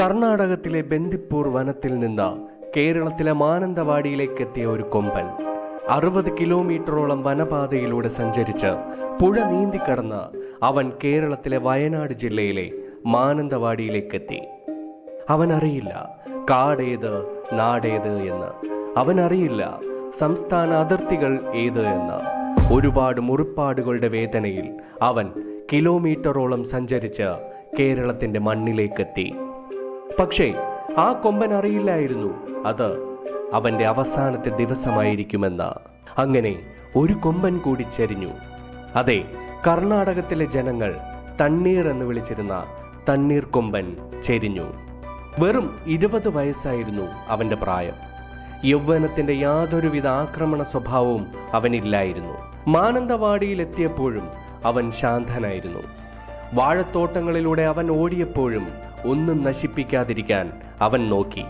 കർണാടകത്തിലെ ബന്ദിപ്പൂർ വനത്തിൽ നിന്ന് കേരളത്തിലെ മാനന്തവാടിയിലേക്ക് എത്തിയ ഒരു കൊമ്പൻ അറുപത് കിലോമീറ്ററോളം വനപാതയിലൂടെ സഞ്ചരിച്ച് പുഴ നീന്തിക്കടന്ന് അവൻ കേരളത്തിലെ വയനാട് ജില്ലയിലെ മാനന്തവാടിയിലേക്കെത്തി. അവനറിയില്ല കാടേത് നാടേത് എന്ന്. അവനറിയില്ല സംസ്ഥാന അതിർത്തികൾ ഏത് എന്ന്. ഒരുപാട് മുറിപ്പാടുകളുടെ വേദനയിൽ അവൻ കിലോമീറ്ററോളം സഞ്ചരിച്ച് കേരളത്തിന്റെ മണ്ണിലേക്കെത്തി. പക്ഷേ ആ കൊമ്പൻ അറിയില്ലായിരുന്നു. അത് അവന്റെ അവസാനത്തെ ദിവസമായിരിക്കുമെന്ന്. അങ്ങനെ ഒരു കൊമ്പൻ കൂടി ചരിഞ്ഞു. അതെ കർണാടകത്തിലെ ജനങ്ങൾ തണ്ണീർ എന്ന് വിളിച്ചിരുന്ന തണ്ണീർ കൊമ്പൻ ചെരിഞ്ഞു. വെറും ഇരുപത് വയസ്സായിരുന്നു അവന്റെ പ്രായം. യൗവനത്തിന്റെ യാതൊരുവിധ ആക്രമണ സ്വഭാവവും അവനില്ലായിരുന്നു. മാനന്തവാടിയിൽ എത്തിയപ്പോഴും അവൻ ശാന്തനായിരുന്നു. വാഴത്തോട്ടങ്ങളിലൂടെ അവൻ ഓടിയപ്പോഴും ഒന്നും നശിപ്പിക്കാതിരിക്കാൻ അവൻ നോക്കി.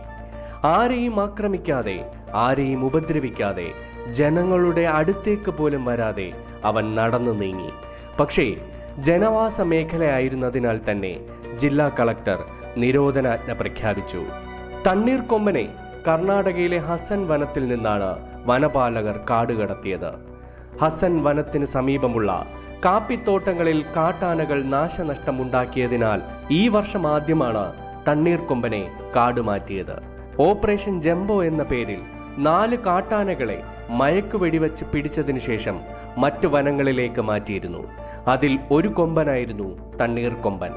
ആരെയും ആക്രമിക്കാതെ ആരെയും ഉപദ്രവിക്കാതെ ജനങ്ങളുടെ അടുത്തേക്ക് പോലും വരാതെ അവൻ നടന്നു നീങ്ങി. പക്ഷേ ജനവാസ മേഖലയായിരുന്നതിനാൽ തന്നെ ജില്ലാ കളക്ടർ നിരോധനാജ്ഞ പ്രഖ്യാപിച്ചു. തണ്ണീർക്കൊമ്പനെ കർണാടകയിലെ ഹസൻ വനത്തിൽ നിന്നാണ് വനപാലകർ കാടുകടത്തിയത് ഹസൻ വനത്തിന് സമീപമുള്ള കാപ്പിത്തോട്ടങ്ങളിൽ കാട്ടാനകൾ നാശനഷ്ടമുണ്ടാക്കിയതിനാൽ ഈ വർഷം ആദ്യമാണ് തണ്ണീർക്കൊമ്പനെ കാടുമാറ്റിയത് ഓപ്പറേഷൻ ജംബോ എന്ന പേരിൽ നാല് കാട്ടാനകളെ മയക്ക് വെടിവെച്ച് പിടിച്ചതിനു ശേഷം മറ്റു വനങ്ങളിലേക്ക് മാറ്റിയിരുന്നു. അതിൽ ഒരു കൊമ്പനായിരുന്നു തണ്ണീർക്കൊമ്പൻ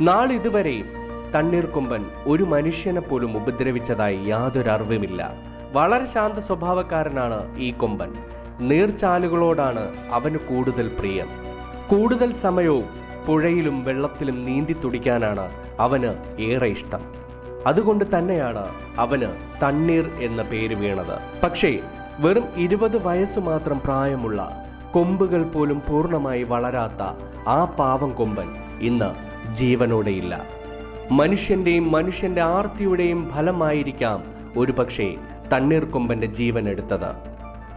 നാളിതുവരെയും തണ്ണീർക്കൊമ്പൻ ഒരു മനുഷ്യനെ പോലും ഉപദ്രവിച്ചതായി യാതൊരു അറിവുമില്ല. വളരെ ശാന്ത സ്വഭാവക്കാരനാണ് ഈ കൊമ്പൻ. നീർച്ചാലുകളോടാണ് അവന് കൂടുതൽ പ്രിയം. കൂടുതൽ സമയവും പുഴയിലും വെള്ളത്തിലും നീന്തി തുടിക്കാനാണ് അവന് ഏറെ ഇഷ്ടം. അതുകൊണ്ട് തന്നെയാണ് അവന് തണ്ണീർ എന്ന പേര് വീണത്. പക്ഷേ വെറും ഇരുപത് വയസ്സ് മാത്രം പ്രായമുള്ള കൊമ്പുകൾ പോലും പൂർണമായി വളരാത്ത ആ പാവം കൊമ്പൻ ഇന്ന് ജീവനോടെയില്ല. മനുഷ്യന്റെയും മനുഷ്യന്റെ ആർത്തിയുടെയും ഫലമായിരിക്കാം ഒരുപക്ഷെ തണ്ണീർക്കൊമ്പന്റെ ജീവൻ എടുത്തത്.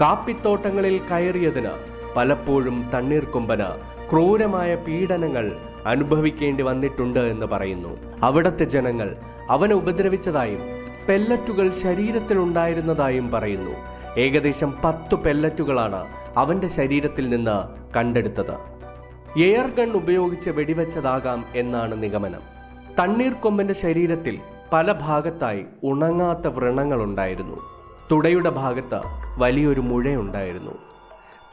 കാപ്പിത്തോട്ടങ്ങളിൽ കയറിയതിന് പലപ്പോഴും തണ്ണീർ തണ്ണീർക്കൊമ്പന് ക്രൂരമായ പീഡനങ്ങൾ അനുഭവിക്കേണ്ടി വന്നിട്ടുണ്ട് എന്ന് പറയുന്നു. അവിടത്തെ ജനങ്ങൾ അവനെ ഉപദ്രവിച്ചതായും പെല്ലറ്റുകൾ ശരീരത്തിൽ ഉണ്ടായിരുന്നതായും പറയുന്നു. ഏകദേശം പത്തു പെല്ലറ്റുകളാണ് അവന്റെ ശരീരത്തിൽ നിന്ന് കണ്ടെടുത്തത്. എയർ ഗൺ ഉപയോഗിച്ച് വെടിവെച്ചതാകാം എന്നാണ് നിഗമനം. തണ്ണീർക്കൊമ്പന്റെ ശരീരത്തിൽ പല ഭാഗത്തായി ഉണങ്ങാത്ത വ്രണങ്ങളുണ്ടായിരുന്നു. തുടയുടെ ഭാഗത്ത് വലിയൊരു മുഴയുണ്ടായിരുന്നു.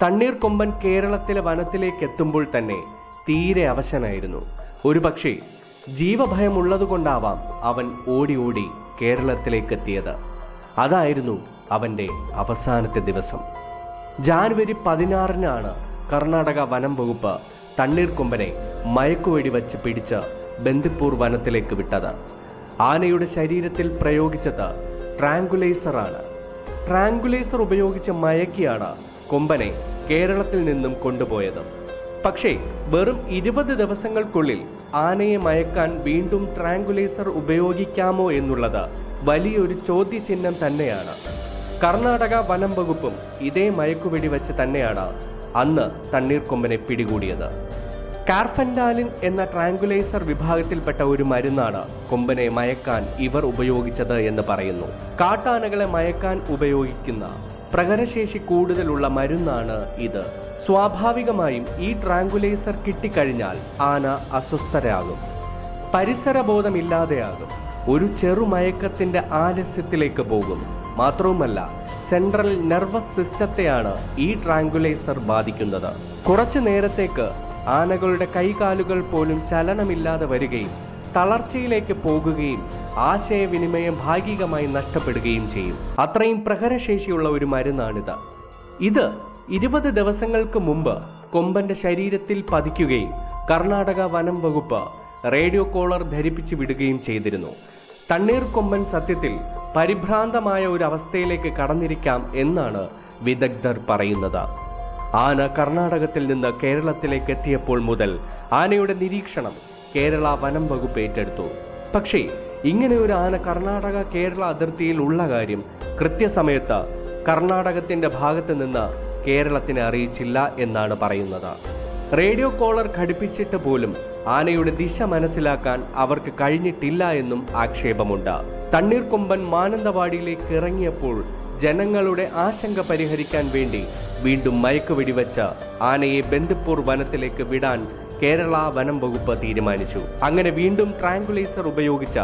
തണ്ണീർക്കൊമ്പൻ കേരളത്തിലെ വനത്തിലേക്ക് എത്തുമ്പോൾ തന്നെ തീരെ അവശനായിരുന്നു. ഒരുപക്ഷെ ജീവഭയമുള്ളതുകൊണ്ടാവാം അവൻ ഓടി ഓടി കേരളത്തിലേക്ക് എത്തിയത് അതായിരുന്നു അവന്റെ അവസാനത്തെ ദിവസം. ജാനുവരി പതിനാറിനാണ് കർണാടക വനം വകുപ്പ് തണ്ണീർക്കൊമ്പനെ മയക്കുവെടി വച്ച് പിടിച്ച് ബന്ദിപ്പൂർ വനത്തിലേക്ക് വിട്ടത്. ആനയുടെ ശരീരത്തിൽ പ്രയോഗിച്ചത് ട്രാങ്കുലൈസറാണ്. ട്രാങ്കുലൈസർ ഉപയോഗിച്ച് മയക്കിയാണ് കൊമ്പനെ കേരളത്തിൽ നിന്നും കൊണ്ടുപോയത്. പക്ഷേ വെറും ഇരുപത് ദിവസങ്ങൾക്കുള്ളിൽ ആനയെ മയക്കാൻ വീണ്ടും ട്രാങ്കുലൈസർ ഉപയോഗിക്കാമോ എന്നുള്ളത് വലിയൊരു ചോദ്യചിഹ്നം തന്നെയാണ്. കർണാടക വനം വകുപ്പും ഇതേ മയക്കുവെടി വെച്ച് തന്നെയാണ് അന്ന് തണ്ണീർക്കൊമ്പനെ പിടികൂടിയത്. കാർഫൻഡാലിൻ എന്ന ട്രാങ്കുലൈസർ വിഭാഗത്തിൽപ്പെട്ട ഒരു മരുന്നാണ് കൊമ്പനെ മയക്കാൻ ഇവർ ഉപയോഗിച്ചത് എന്ന് പറയുന്നു. കാട്ടാനകളെ മയക്കാൻ ഉപയോഗിക്കുന്ന പ്രകരശേഷി കൂടുതലുള്ള മരുന്നാണ് ഇത്. സ്വാഭാവികമായും ഈ ട്രാങ്കുലൈസർ കിട്ടിക്കഴിഞ്ഞാൽ ആന അസ്വസ്ഥരാകും. പരിസരബോധമില്ലാതെയാകും. ഒരു ചെറുമയക്കത്തിന്റെ ആലസ്യത്തിലേക്ക് പോകും. മാത്രവുമല്ല സെൻട്രൽ നെർവസ് സിസ്റ്റത്തെയാണ് ഈ ട്രാങ്കുലൈസർ ബാധിക്കുന്നത്. കുറച്ചു നേരത്തേക്ക് ആനകളുടെ കൈകാലുകൾ പോലും ചലനമില്ലാതെ വരികയും തളർച്ചയിലേക്ക് പോകുകയും ആശയവിനിമയം ഭാഗികമായി നഷ്ടപ്പെടുകയും ചെയ്യും. അത്രയും പ്രഹരശേഷിയുള്ള ഒരു മരുന്നാണിത്. ഇത് ഇരുപത് ദിവസങ്ങൾക്ക് മുമ്പ് കൊമ്പന്റെ ശരീരത്തിൽ പതിക്കുകയും കർണാടക വനം വകുപ്പ് റേഡിയോ കോളർ ധരിപ്പിച്ചു വിടുകയും ചെയ്തിരുന്നു. തണ്ണീർ കൊമ്പൻ സത്യത്തിൽ പരിഭ്രാന്തമായ ഒരു അവസ്ഥയിലേക്ക് കടന്നിരിക്കാം എന്നാണ് വിദഗ്ധർ പറയുന്നത്. ആന കർണാടകത്തിൽ നിന്ന് കേരളത്തിലേക്ക് എത്തിയപ്പോൾ മുതൽ ആനയുടെ നിരീക്ഷണം കേരള വനം വകുപ്പ് ഏറ്റെടുത്തു. പക്ഷേ ഇങ്ങനെ ഒരു ആന കർണാടക കേരള അതിർത്തിയിൽ ഉള്ള കാര്യം കൃത്യസമയത്ത് കർണാടകത്തിന്റെ ഭാഗത്ത് നിന്ന് കേരളത്തിനെ അറിയിച്ചില്ല എന്നാണ് പറയുന്നത്. റേഡിയോ കോളർ ഘടിപ്പിച്ചിട്ട് പോലും ആനയുടെ ദിശ മനസ്സിലാക്കാൻ അവർക്ക് കഴിഞ്ഞിട്ടില്ല എന്നും ആക്ഷേപമുണ്ട്. തണ്ണീർക്കൊമ്പൻ മാനന്തവാടിയിലേക്ക് ഇറങ്ങിയപ്പോൾ ജനങ്ങളുടെ ആശങ്ക പരിഹരിക്കാൻ വേണ്ടി വീണ്ടും മയക്കുവെടിവെച്ച് ആനയെ ബന്ദിപ്പൂർ വനത്തിലേക്ക് വിടാൻ കേരള വനം വകുപ്പ് തീരുമാനിച്ചു. അങ്ങനെ വീണ്ടും ട്രാങ്കുലൈസർ ഉപയോഗിച്ച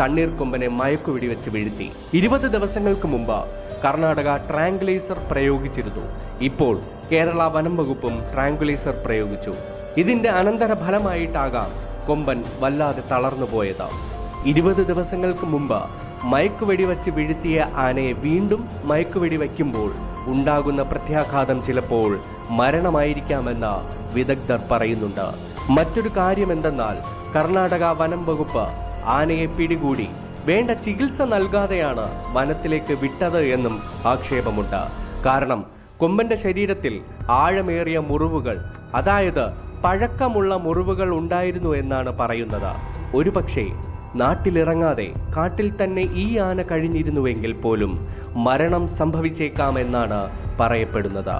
തണ്ണീർക്കൊമ്പനെ മയക്കുവെടിവെച്ച് വീഴ്ത്തി. ഇരുപത് ദിവസങ്ങൾക്ക് മുമ്പ് കർണാടക ട്രാങ്കുലൈസർ പ്രയോഗിച്ചിരുന്നു. ഇപ്പോൾ കേരള വനം വകുപ്പും ട്രാങ്കുലൈസർ പ്രയോഗിച്ചു. ഇതിന്റെ അനന്തര ഫലമായിട്ടാകാം കൊമ്പൻ വല്ലാതെ തളർന്നു പോയത്. ഇരുപത് ദിവസങ്ങൾക്ക് മുമ്പ് മയക്കുവെടി വെച്ച് വീഴ്ത്തിയ ആനയെ വീണ്ടും മയക്കുവെടി വയ്ക്കുമ്പോൾ ഉണ്ടാകുന്ന പ്രത്യാഘാതം ചിലപ്പോൾ മരണമായിരിക്കാമെന്ന് വിദഗ്ധർ പറയുന്നുണ്ട്. മറ്റൊരു കാര്യം എന്തെന്നാൽ കർണാടക വനം വകുപ്പ് ആനയെ പിടികൂടി വേണ്ട ചികിത്സ നൽകാതെയാണ് വനത്തിലേക്ക് വിട്ടത് എന്നും ആക്ഷേപമുണ്ട്. കാരണം കൊമ്പന്റെ ശരീരത്തിൽ ആഴമേറിയ മുറിവുകൾ അതായത് പഴക്കമുള്ള മുറിവുകൾ ഉണ്ടായിരുന്നു എന്നാണ് പറയുന്നത്. ഒരുപക്ഷെ നാട്ടിലിറങ്ങാതെ കാട്ടിൽ തന്നെ ഈ ആന കഴിഞ്ഞിരുന്നുവെങ്കിൽ പോലും മരണം സംഭവിച്ചേക്കാമെന്നാണ് പറയപ്പെടുന്നത്.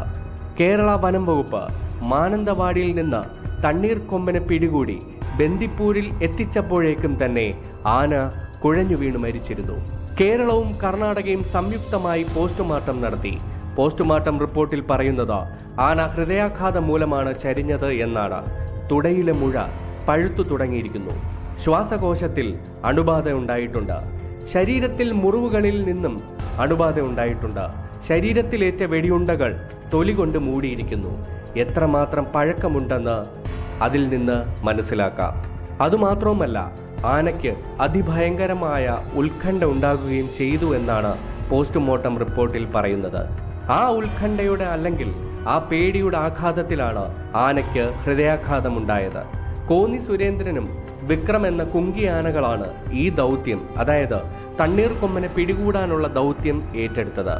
കേരള വനം വകുപ്പ് മാനന്തവാടിയിൽ നിന്ന് തണ്ണീർ കൊമ്പനെ പിടികൂടി ബന്ദിപ്പൂരിൽ എത്തിച്ചപ്പോഴേക്കും തന്നെ ആന കുഴഞ്ഞു വീണു മരിച്ചിരുന്നു. കേരളവും കർണാടകയും സംയുക്തമായി പോസ്റ്റ്മോർട്ടം നടത്തി. പോസ്റ്റ്മോർട്ടം റിപ്പോർട്ടിൽ പറയുന്നത് ആന ഹൃദയാഘാതം മൂലമാണ് ചരിഞ്ഞത് എന്നാണ്. തുടയിലെ മുഴ പഴുത്തു തുടങ്ങിയിരിക്കുന്നു. ശ്വാസകോശത്തിൽ അണുബാധ ഉണ്ടായിട്ടുണ്ട്. ശരീരത്തിൽ മുറിവുകളിൽ നിന്നും അണുബാധ ഉണ്ടായിട്ടുണ്ട്. ശരീരത്തിലേറ്റ വെടിയുണ്ടകൾ തൊലി കൊണ്ട് മൂടിയിരിക്കുന്നു. എത്രമാത്രം പഴക്കമുണ്ടെന്ന് അതിൽ നിന്ന് മനസ്സിലാക്കാം. അതുമാത്രവുമല്ല ആനയ്ക്ക് അതിഭയങ്കരമായ ഉത്കണ്ഠ ഉണ്ടാകുകയും ചെയ്തു എന്നാണ് പോസ്റ്റ്മോർട്ടം റിപ്പോർട്ടിൽ പറയുന്നത്. ആ ഉത്കണ്ഠയുടെ അല്ലെങ്കിൽ ആ പേടിയുടെ ആഘാതത്തിലാണ് ആനയ്ക്ക് ഹൃദയാഘാതമുണ്ടായത് കോന്നി സുരേന്ദ്രനും വിക്രം എന്ന കുങ്കി ആനകളാണ് ഈ ദൗത്യം അതായത് തണ്ണീർക്കൊമ്പനെ പിടികൂടാനുള്ള ദൗത്യം ഏറ്റെടുത്തത്.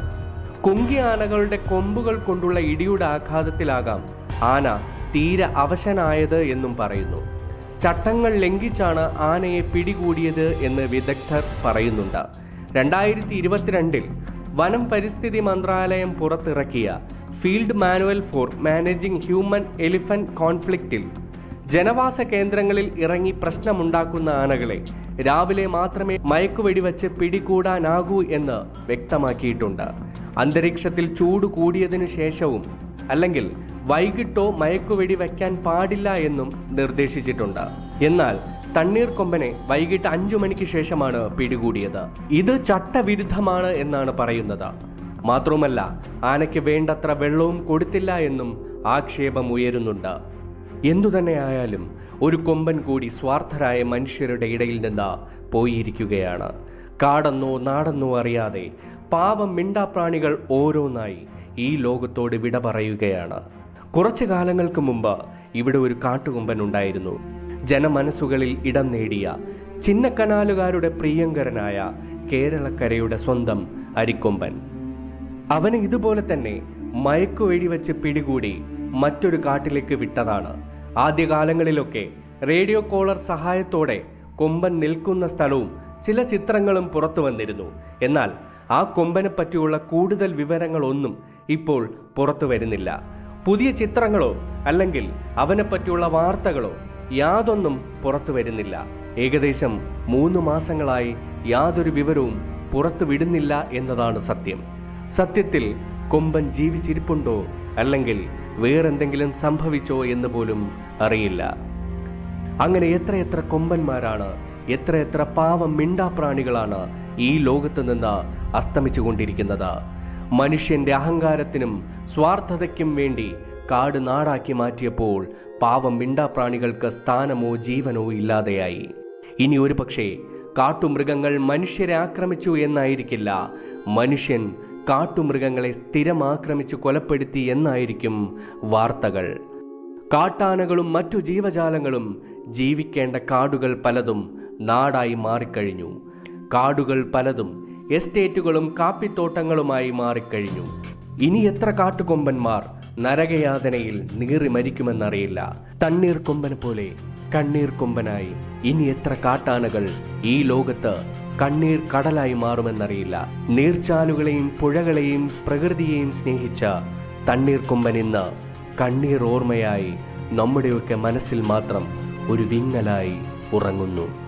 കുങ്കി ആനകളുടെ കൊമ്പുകൾ കൊണ്ടുള്ള ഇടിയുടെ ആഘാതത്തിലാകാം. ആന തീരെ അവശനായത് എന്നും പറയുന്നു. ചട്ടങ്ങൾ ലംഘിച്ചാണ് ആനയെ പിടികൂടിയത് എന്ന് വിദഗ്ധർ പറയുന്നുണ്ട്. രണ്ടായിരത്തി ഇരുപത്തിരണ്ടിൽ വനം പരിസ്ഥിതി മന്ത്രാലയം പുറത്തിറക്കിയ field manual for managing human elephant കോൺഫ്ലിക്റ്റിൽ ജനവാസ കേന്ദ്രങ്ങളിൽ ഇറങ്ങി പ്രശ്നമുണ്ടാക്കുന്ന ആനകളെ രാവിലെ മാത്രമേ മയക്കുവെടിവെച്ച് പിടികൂടാനാകൂ എന്ന് വ്യക്തമാക്കിയിട്ടുണ്ട്. അന്തരീക്ഷത്തിൽ ചൂട് കൂടിയതിനു ശേഷവും അല്ലെങ്കിൽ വൈകിട്ടോ മയക്കുവെടി വയ്ക്കാൻ പാടില്ല എന്നും നിർദ്ദേശിച്ചിട്ടുണ്ട്. എന്നാൽ തണ്ണീർ കൊമ്പനെ വൈകിട്ട് അഞ്ചു മണിക്ക് ശേഷമാണ് പിടികൂടിയത്. ഇത് ചട്ടവിരുദ്ധമാണ് എന്നാണ് പറയുന്നത്. മാത്രവുമല്ല ആനയ്ക്ക് വേണ്ടത്ര വെള്ളവും കൊടുത്തില്ല എന്നും ആക്ഷേപം ഉയരുന്നുണ്ട്. എന്തുതന്നെയായാലും ഒരു കൊമ്പൻ കൂടി സ്വാർത്ഥരായ മനുഷ്യരുടെ ഇടയിൽ നിന്ന് പോയിരിക്കുകയാണ്. കാടെന്നോ നാടെന്നോ അറിയാതെ പാവം മിണ്ടാപ്രാണികൾ ഓരോന്നായി ഈ ലോകത്തോട് വിട പറയുകയാണ്. കുറച്ചു കാലങ്ങൾക്ക് മുമ്പ് ഇവിടെ ഒരു കാട്ടുകൊമ്പൻ ഉണ്ടായിരുന്നു. ജനമനസ്സുകളിൽ ഇടം നേടിയ ചിന്നക്കനാലുകാരുടെ പ്രിയങ്കരനായ കേരളക്കരയുടെ സ്വന്തം അരിക്കൊമ്പൻ. അവനെ ഇതുപോലെ തന്നെ മയക്കു വെച്ച് പിടികൂടി മറ്റൊരു കാട്ടിലേക്ക് വിട്ടതാണ്. ആദ്യകാലങ്ങളിലൊക്കെ റേഡിയോ കോളർ സഹായത്തോടെ കൊമ്പൻ നിൽക്കുന്ന സ്ഥലവും ചില ചിത്രങ്ങളും പുറത്തു വന്നിരുന്നു. എന്നാൽ ആ കൊമ്പനെ പറ്റിയുള്ള കൂടുതൽ വിവരങ്ങളൊന്നും ഇപ്പോൾ പുറത്തു വരുന്നില്ല. പുതിയ ചിത്രങ്ങളോ അല്ലെങ്കിൽ അവനെ പറ്റിയുള്ള വാർത്തകളോ യാതൊന്നും പുറത്തു വരുന്നില്ല. ഏകദേശം മൂന്ന് മാസങ്ങളായി യാതൊരു വിവരവും പുറത്തു വിടുന്നില്ല എന്നതാണ് സത്യം. സത്യത്തിൽ കൊമ്പൻ ജീവിച്ചിരിപ്പുണ്ടോ അല്ലെങ്കിൽ വേറെന്തെങ്കിലും സംഭവിച്ചോ എന്ന് പോലും അറിയില്ല. അങ്ങനെ എത്രയെത്ര കൊമ്പന്മാരാണ് എത്രയെത്ര പാവം മിണ്ടാപ്രാണികളാണ് ഈ ലോകത്ത് നിന്ന് അസ്തമിച്ചു കൊണ്ടിരിക്കുന്നത് മനുഷ്യന്റെ അഹങ്കാരത്തിനും സ്വാർത്ഥതയ്ക്കും വേണ്ടി കാട് നാടാക്കി മാറ്റിയപ്പോൾ പാവം മിണ്ടാപ്രാണികൾക്ക് സ്ഥാനമോ ജീവനോ ഇല്ലാതെയായി. ഇനി ഒരു പക്ഷേ കാട്ടുമൃഗങ്ങൾ മനുഷ്യരെ ആക്രമിച്ചു എന്നായിരിക്കില്ല. മനുഷ്യൻ കാട്ടുമൃഗങ്ങളെ സ്ഥിരം ആക്രമിച്ചു കൊലപ്പെടുത്തി എന്നായിരിക്കും വാർത്തകൾ. കാട്ടാനകളും മറ്റു ജീവജാലങ്ങളും ജീവിക്കേണ്ട കാടുകൾ പലതും നാടായി മാറിക്കഴിഞ്ഞു. കാടുകൾ പലതും എസ്റ്റേറ്റുകളും കാപ്പിത്തോട്ടങ്ങളുമായി മാറിക്കഴിഞ്ഞു. ഇനി എത്ര കാട്ടുകൊമ്പന്മാർ നരകയാതനയിൽ നീറി മരിക്കുമെന്നറിയില്ല. തണ്ണീർ കൊമ്പന് പോലെ കണ്ണീർ കൊമ്പനായി. ഇനി എത്ര കാട്ടാനകൾ ഈ ലോകത്ത് കണ്ണീർ കടലായി മാറുമെന്നറിയില്ല. നീർച്ചാലുകളെയും പുഴകളെയും പ്രകൃതിയെയും സ്നേഹിച്ച തണ്ണീർ കൊമ്പൻ ഇന്ന് കണ്ണീർ ഓർമ്മയായി നമ്മുടെയൊക്കെ മനസ്സിൽ മാത്രം ഒരു വിങ്ങലായി ഉറങ്ങുന്നു.